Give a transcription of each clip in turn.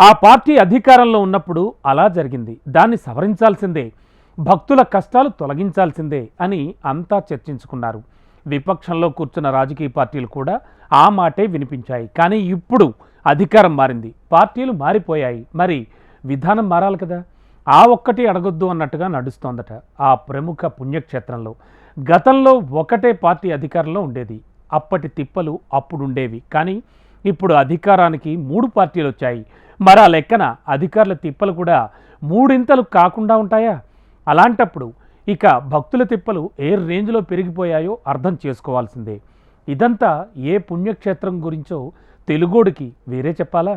ఆ పార్టీ అధికారంలో ఉన్నప్పుడు అలా జరిగింది. దాన్ని సవరించాల్సిందే భక్తుల కష్టాలు తొలగించాల్సిందే అని అంతా చర్చించుకున్నారు. విపక్షంలో కూర్చున్న రాజకీయ పార్టీలు కూడా ఆ మాటే వినిపించాయి. కానీ ఇప్పుడు అధికారం మారింది. పార్టీలు మారిపోయాయి. మరి విధానం మారాలి కదా. ఆ ఒక్కటి అడగొద్దు అన్నట్టుగా నడుస్తోందట ఆ ప్రముఖ పుణ్యక్షేత్రంలో. గతంలో ఒకటే పార్టీ అధికారంలో ఉండేది. అప్పటి తిప్పలు అప్పుడుండేవి. కానీ ఇప్పుడు అధికారానికి మూడు పార్టీలు వచ్చాయి. మరి ఆ లెక్కన అధికారుల తిప్పలు కూడా మూడింతలు కాకుండా ఉంటాయా? అలాంటప్పుడు ఇక భక్తుల తిప్పలు ఏ రేంజ్లో పెరిగిపోయాయో అర్థం చేసుకోవాల్సిందే. ఇదంతా ఏ పుణ్యక్షేత్రం గురించో తెలుగోడికి వేరే చెప్పాలా?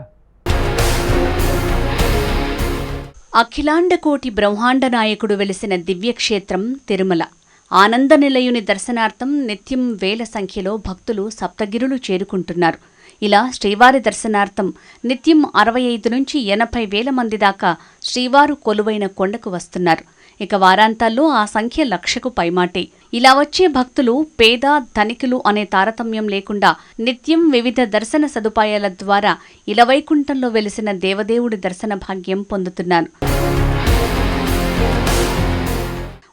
అఖిలాండకోటి బ్రహ్మాండ నాయకుడు వెలిసిన దివ్యక్షేత్రం తిరుమల. ఆనంద నిలయుని దర్శనార్థం నిత్యం వేల సంఖ్యలో భక్తులు సప్తగిరులు చేరుకుంటున్నారు. ఇలా శ్రీవారి దర్శనార్థం నిత్యం అరవై ఐదు నుంచి ఎనభై వేల మంది దాకా శ్రీవారు కొలువైన కొండకు వస్తున్నారు. ఇక వారాంతాల్లో ఆ సంఖ్య లక్షకు పైమాటే. ఇలా వచ్చే భక్తులు పేద ధనికులు అనే తారతమ్యం లేకుండా నిత్యం వివిధ దర్శన సదుపాయాల ద్వారా ఇలవైకుంఠంలో వెలిసిన దేవదేవుడి దర్శన భాగ్యం పొందుతున్నారు.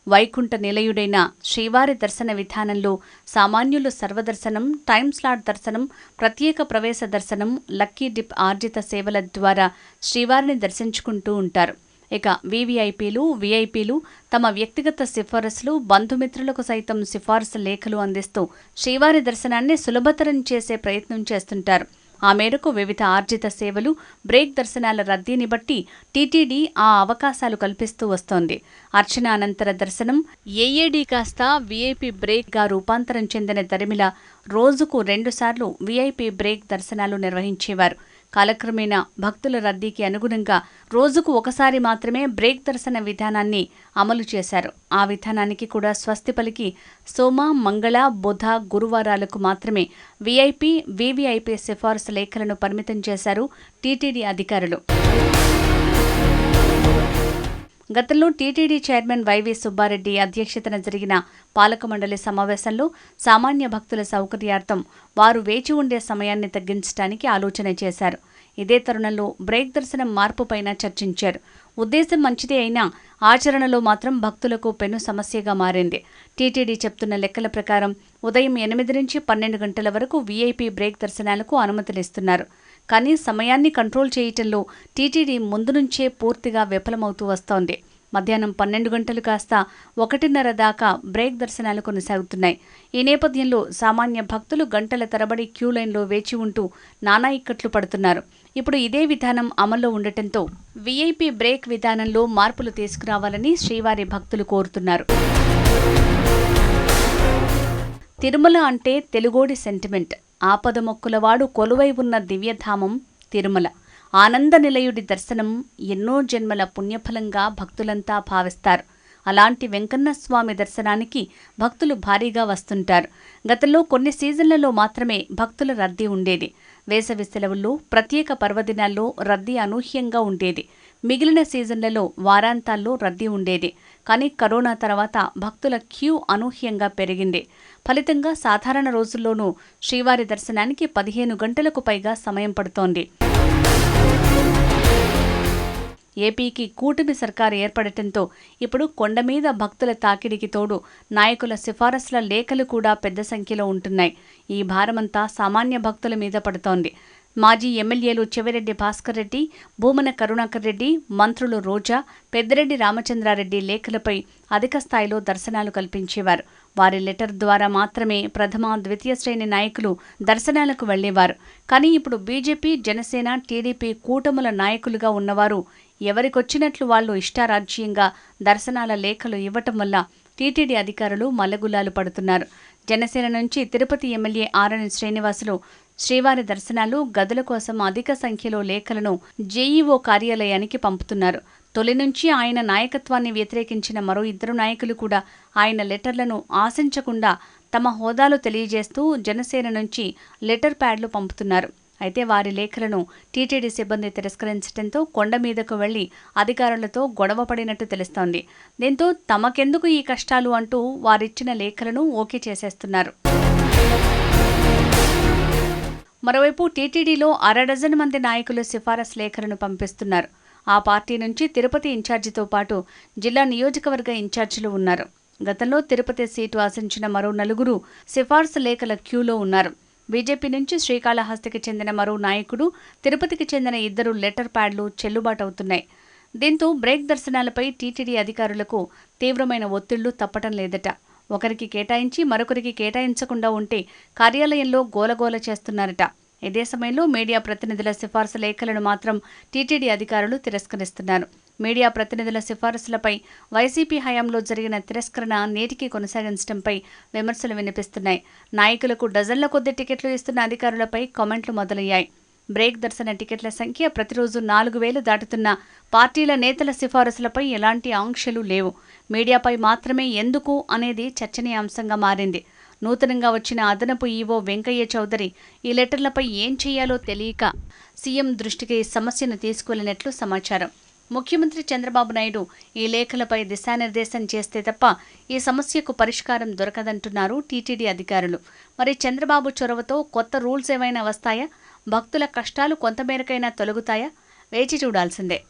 వైకుంఠ నిలయుడైన శ్రీవారి దర్శన విధానంలో సామాన్యులు సర్వదర్శనం టైం స్లాట్ దర్శనం ప్రత్యేక ప్రవేశ దర్శనం లక్కీ డిప్ ఆర్జిత సేవల ద్వారా శ్రీవారిని దర్శించుకుంటూ ఉంటారు. ఇక వీవీఐపీలు వీఐపీలు తమ వ్యక్తిగత సిఫారసులు బంధుమిత్రులకు సైతం సిఫారసు లేఖలు అందిస్తూ శ్రీవారి దర్శనాన్ని సులభతరం చేసే ప్రయత్నం చేస్తుంటారు. ఆ మేరకు వివిధ ఆర్జిత సేవలు బ్రేక్ దర్శనాల రద్దీని బట్టి టీటీడీ ఆ అవకాశాలు కల్పిస్తూ వస్తోంది. అర్చన అనంతర దర్శనం ఏఏడీ కాస్త వీఐపీ బ్రేక్గా రూపాంతరం చెందిన దరిమిల రోజుకు రెండుసార్లు వీఐపీ బ్రేక్ దర్శనాలు నిర్వహించేవారు. కాలక్రమేణా భక్తుల రద్దీకి అనుగుణంగా రోజుకు ఒకసారి మాత్రమే బ్రేక్ దర్శన విధానాన్ని అమలు చేశారు. ఆ విధానానికి కూడా స్వస్తి పలికి సోమ మంగళ బుధ గురువారాలకు మాత్రమే వీఐపీ వీవీఐపీ సిఫార్సు లేఖలను పరిమితం చేశారు టీటీడీ అధికారులు. గతంలో టీటీడీ చైర్మన్ వైవి సుబ్బారెడ్డి అధ్యక్షతన జరిగిన పాలక మండలి సమావేశంలో సామాన్య భక్తుల సౌకర్యార్థం వారు వేచి ఉండే సమయాన్ని తగ్గించడానికి ఆలోచన చేశారు. ఇదే తరుణంలో బ్రేక్ దర్శనం మార్పుపైన చర్చించారు. ఉద్దేశం మంచిదే అయినా ఆచరణలో మాత్రం భక్తులకు పెను సమస్యగా మారింది. టీటీడీ చెప్తున్న లెక్కల ప్రకారం ఉదయం ఎనిమిది నుంచి పన్నెండు గంటల వరకు వీఐపీ బ్రేక్ దర్శనాలకు అనుమతులిస్తున్నారు. కానీ సమయాన్ని కంట్రోల్ చేయటంలో టీటీడీ ముందు నుంచే పూర్తిగా విఫలమవుతూ వస్తోంది. మధ్యాహ్నం పన్నెండు గంటలు కాస్త ఒకటిన్నర దాకా బ్రేక్ దర్శనాలు కొనసాగుతున్నాయి. ఈ నేపథ్యంలో సామాన్య భక్తులు గంటల తరబడి క్యూ లైన్లో వేచి ఉంటూ నానా ఇక్కట్లు పడుతున్నారు. ఇప్పుడు ఇదే విధానం అమల్లో ఉండటంతో వీఐపీ బ్రేక్ విధానంలో మార్పులు తీసుకురావాలని శ్రీవారి భక్తులు కోరుతున్నారు. తిరుమల అంటే తెలుగోడి సెంటిమెంట్. ఆపద మొక్కులవాడు కొలువై ఉన్న దివ్యధామం తిరుమల. ఆనంద నిలయుడి దర్శనం ఎన్నో జన్మల పుణ్యఫలంగా భక్తులంతా భావిస్తారు. అలాంటి వెంకన్న స్వామి దర్శనానికి భక్తులు భారీగా వస్తుంటారు. గతంలో కొన్ని సీజన్లలో మాత్రమే భక్తుల రద్దీ ఉండేది. వేసవి సెలవుల్లో ప్రత్యేక పర్వదినాల్లో రద్దీ అనూహ్యంగా ఉండేది. మిగిలిన సీజన్లలో వారాంతాల్లో రద్దీ ఉండేది. కానీ కరోనా తర్వాత భక్తుల క్యూ అనూహ్యంగా పెరిగింది. ఫలితంగా సాధారణ రోజుల్లోనూ శ్రీవారి దర్శనానికి పదిహేను గంటలకు పైగా సమయం పడుతోంది. ఏపీకి కూటమి సర్కారు ఏర్పడటంతో ఇప్పుడు కొండ మీద భక్తుల తాకిడికి తోడు నాయకుల సిఫారసుల లేఖలు కూడా పెద్ద సంఖ్యలో ఉంటున్నాయి. ఈ భారమంతా సామాన్య భక్తుల మీద పడుతోంది. మాజీ ఎమ్మెల్యేలు చెవిరెడ్డి భాస్కర్ రెడ్డి భూమన కరుణాకర్ రెడ్డి మంత్రులు రోజా పెద్దిరెడ్డి రామచంద్రారెడ్డి లేఖలపై అధిక స్థాయిలో దర్శనాలు కల్పించేవారు. వారి లెటర్ ద్వారా మాత్రమే ప్రథమ ద్వితీయ శ్రేణి నాయకులు దర్శనాలకు వెళ్ళేవారు. కానీ ఇప్పుడు బీజేపీ జనసేన టీడీపీ కూటముల నాయకులుగా ఉన్నవారు ఎవరికొచ్చినట్లు వాళ్ళు ఇష్టారాజ్యంగా దర్శనాల లేఖలు ఇవ్వటం వల్ల టీటీడీ అధికారులు మల్లగుల్లాలు పడుతున్నారు. జనసేన నుంచి తిరుపతి ఎమ్మెల్యే ఆరణి శ్రీనివాసులు శ్రీవారి దర్శనాలు గదుల కోసం అధిక సంఖ్యలో లేఖలను జేఈఓ కార్యాలయానికి పంపుతున్నారు. తొలి నుంచి ఆయన నాయకత్వాన్ని వ్యతిరేకించిన మరో ఇద్దరు నాయకులు కూడా ఆయన లెటర్లను ఆశించకుండా తమ హోదాలు తెలియజేస్తూ జనసేన నుంచి లెటర్ ప్యాడ్లు పంపుతున్నారు. అయితే వారి లేఖలను టీటీడీ సిబ్బంది తిరస్కరించడంతో కొండ మీదకు వెళ్ళి అధికారులతో గొడవ పడినట్టు తెలుస్తోంది. దీంతో తమకెందుకు ఈ కష్టాలు అంటూ వారిచ్చిన లేఖలను ఓకే చేసేస్తున్నారు. మరోవైపు టీటీడీలో అర డజన్ మంది నాయకులు సిఫారసు లేఖలను పంపిస్తున్నారు. ఆ పార్టీ నుంచి తిరుపతి ఇన్ఛార్జితో పాటు జిల్లా నియోజకవర్గ ఇన్ఛార్జీలు ఉన్నారు. గతంలో తిరుపతి సీటు ఆశించిన మరో నలుగురు సిఫార్సు లేఖల క్యూలో ఉన్నారు. బీజేపీ నుంచి శ్రీకాళహస్తికి చెందిన మరో నాయకుడు తిరుపతికి చెందిన ఇద్దరు లెటర్ ప్యాడ్లు చెల్లుబాటు అవుతున్నాయి దీంతో బ్రేక్ దర్శనాలపై టీటీడీ అధికారులకు తీవ్రమైన ఒత్తిళ్ళు తప్పటం లేదట. ఒకరికి కేటాయించి మరొకరికి కేటాయించకుండా ఉంటే కార్యాలయంలో గోలగోల చేస్తున్నారట. ఇదే సమయంలో మీడియా ప్రతినిధుల సిఫార్సు లేఖలను మాత్రం టీటీడీ అధికారులు తిరస్కరిస్తున్నారు. మీడియా ప్రతినిధుల సిఫారసులపై వైసీపీ హయాంలో జరిగిన తిరస్కరణ నేటికి కొనసాగించడంపై విమర్శలు వినిపిస్తున్నాయి. నాయకులకు డజన్ల కొద్ది టికెట్లు ఇస్తున్న అధికారులపై కామెంట్లు మొదలయ్యాయి. బ్రేక్ దర్శన టికెట్ల సంఖ్య ప్రతిరోజు నాలుగు వేలు దాటుతున్న పార్టీల నేతల సిఫారసులపై ఎలాంటి ఆంక్షలు లేవు. మీడియాపై మాత్రమే ఎందుకు అనేది చర్చనీయాంశంగా మారింది. నూతనంగా వచ్చిన అదనపు ఈవో వెంకయ్య చౌదరి ఈ లెటర్లపై ఏం చేయాలో తెలియక సీఎం దృష్టికి ఈ సమస్యను తీసుకువెళ్ళినట్లు సమాచారం. ముఖ్యమంత్రి చంద్రబాబు నాయుడు ఈ లేఖలపై దిశానిర్దేశం చేస్తే తప్ప ఈ సమస్యకు పరిష్కారం దొరకదంటున్నారు టీటీడీ అధికారులు. మరి చంద్రబాబు చొరవతో కొత్త రూల్స్ ఏమైనా వస్తాయా? భక్తుల కష్టాలు కొంతమేరకైనా తొలగుతాయా? వేచి చూడాల్సిందే.